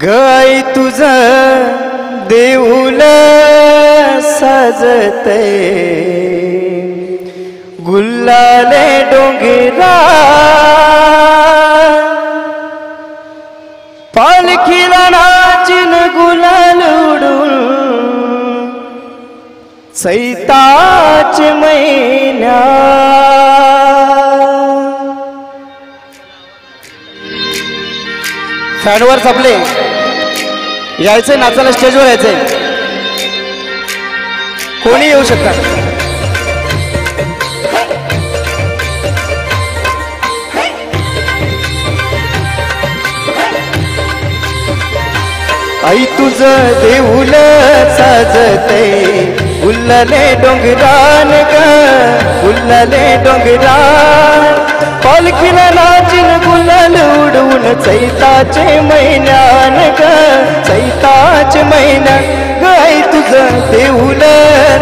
गाय तुझ देऊल सजते. गुल्लाले डोंगेरा. पालखीला नाचिन गुलाल उडून. सैताच महिन्या फॅनवर संपले यायचंय नाचायला स्टेजवर यायचंय. कोणी येऊ शकतात आई तुझं देऊल साजते. उल्लले डोंगरान ग उल्लले डोंगरान. पालखीला चैताचे महिन्यान ग चैताचे महिना गाय आई तुझं देऊल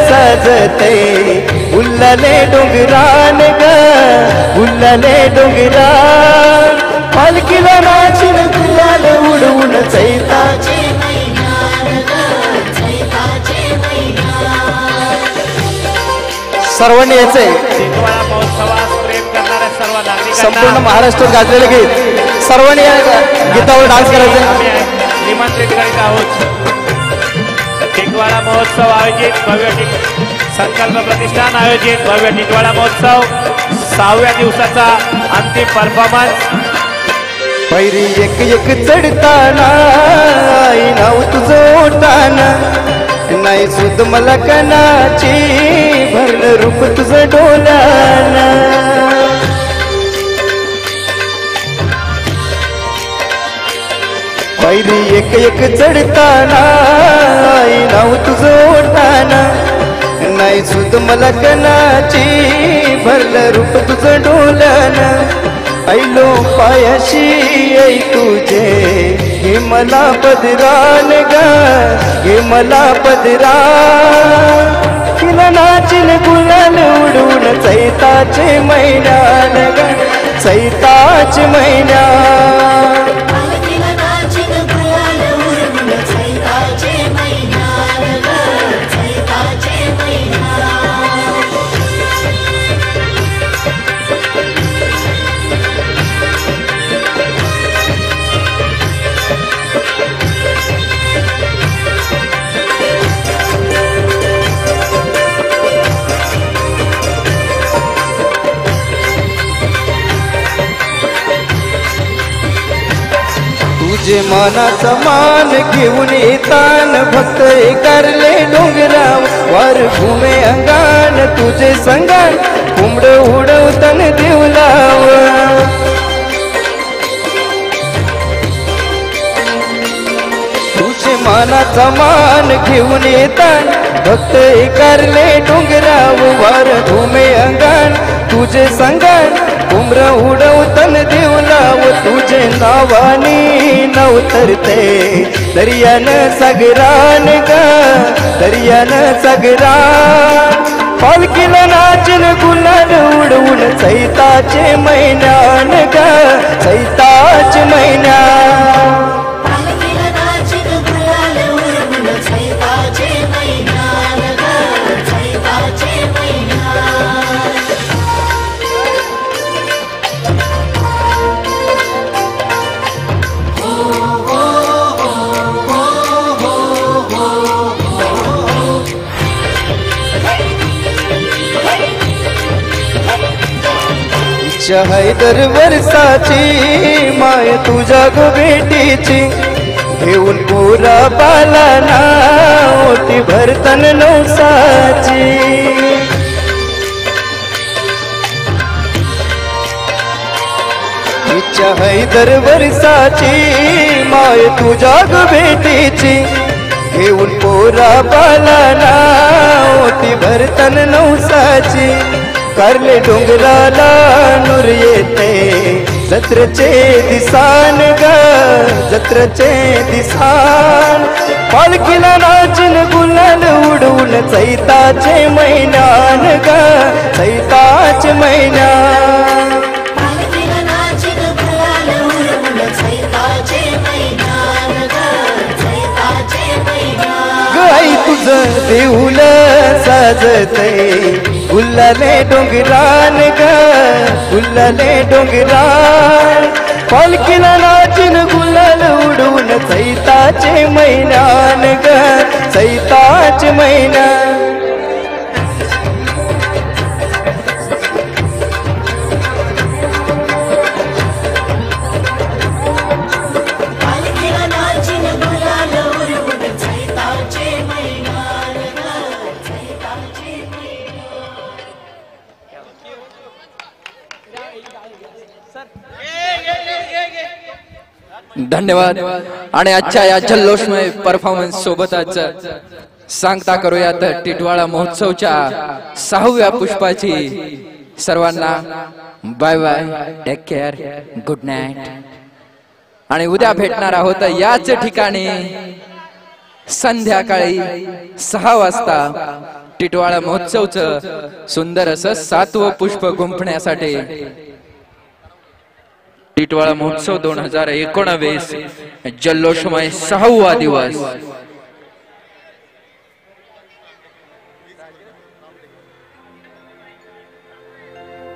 साजते. उल्लले डोंगरान ग उल्लले डोंगरा. पालखीला नाचिन गुलाल उडवून चैताचे सर्वांनी यायचंय. संपूर्ण महाराष्ट्रात गाजलेलं गीत सर्वांनी या गीतावर डान्स करायचा. निमंत्रित करीत आहोत. टिटवाळा महोत्सव आयोजित भव्य संकल्प प्रतिष्ठान आयोजित भव्य टिटवाळा महोत्सव. सहाव्या दिवसाचा अंतिम परफॉर्मन्स पैरी एक एक चढताना आई नाव तुझं ओटाना नाही सुद मला कनाची भरलं रूप तुझं डोलाना. पैरी एक एक चढताना. आई नाव तुझं नाही सुद मला कनाची भरलं रूप तुझं डोलाना. ऐलो पायाशी ऐ तुझे. हे मला पदरान ग हे मला पदरा. तिला नाचिन गुलाल उडून चैताचे मैदान ग चैताचे मैदान तुझे मानाचा मान घेऊन येतान भक्त एकारले डोंगराव. वार घुमे अंगान तुझे संगान कुंबड उडवतन देवलाव तुझे मानाचा मान घेऊन येतान भक्त एकारले डोंगराव. वार घुमे अंगान तुझे संगान उम्र उडवतन देवलाव तुझे नावान उतरते. दर्यान सगरान ग दर्यान सगरान. पालखीला नाचन गुलाल उडवून सैताचे महिन्यान ग चैताचे महिन्या हैदर वर्षाची माय तुझ्या गो बेटीची घेऊन पुरा बालाना होती भरतन नवसाची. इच्छा हैदर वर्षाची माय तुझ्या ग बेटीची घेऊन पोरा बालाना होती भरतन नवसाची. कर्णे डोंगराला नूर येते. जत्रचे दिसान ग जत्रचे दिसान. पालखीला नाचन गुलाल उडून चैताचे मैदान ग चैताचे मैदान. गई तुझं देऊल साजते. सैताचे मैदान ग गाजते उल्लले डोंगरान ग उल्लले डोंगरान पालखीला नाचून गुलाल उडून चैताचे मैनान ग चैताचे मैना धन्यवाद. आणि आजच्या या जल्लोषमय परफॉर्मन्स सोबतच सांगता करूयात टिटवाळा महोत्सवच्या सहाव्या पुष्पाची. सर्वांना bye bye take care good night आणि उद्या भेटणार आहोत याच ठिकाणी संध्याकाळी सहा वाजता टिटवाळा महोत्सवचं सुंदर असं सातवं पुष्प गुंफण्यासाठी. टिटवाळा महोत्सव दोन हजार एकोणावीस जल्लोषमय सहावा दिवस.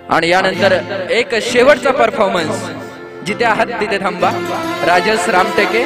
आणि यानंतर एक शेवटचा परफॉर्मन्स जिथे आहात तिथे थांबा. राजस रामटेके